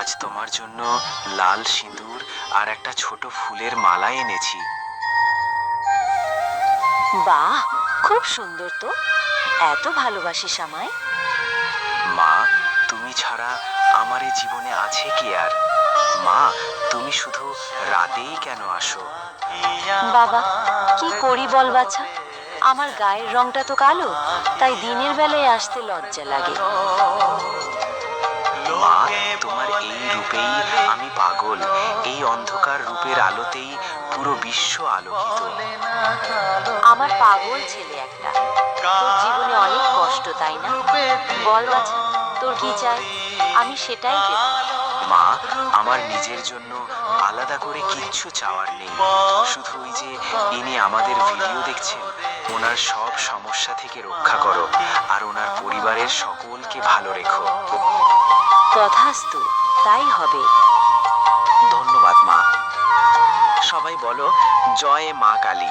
আজ তোমার জন্য লাল সিঁদুর আর একটা ছোট ফুলের মালা এনেছি। বাহ খুব সুন্দর তো। এত ভালোবাসিস আমায়। মা তুমি ছাড়া আমার এই জীবনে আছে কি আর? মা তুমি শুধু রাতেই কেন আসো? বাবা কি করি বল বাছা? আমার গায়ের রংটা তো কালো তাই দিনের বেলায় আসতে লজ্জা লাগে। রূপেই আমি পাগল। এই অন্ধকার রূপের আলোতেই পুরো বিশ্ব আলোকিত। আমার পাগল ছেলে একটা। তোর জীবনে অনেক কষ্ট তাই না? বল বাছা তোর কি চাই? আমি সেটাই দেব। মা আমার নিজের জন্য আলাদা করে কিচ্ছু চাওয়ার নেই। শুধু ওই যে ইনি আমাদের ভিডিও দেখছেন ওনার সব সমস্যা থেকে রক্ষা করো আর ওনার পরিবারের সকলকে ভালো রেখো। তথাস্তু তাই হবে। ধন্যবাদ মা। সবাই বলো জয় মা কালী।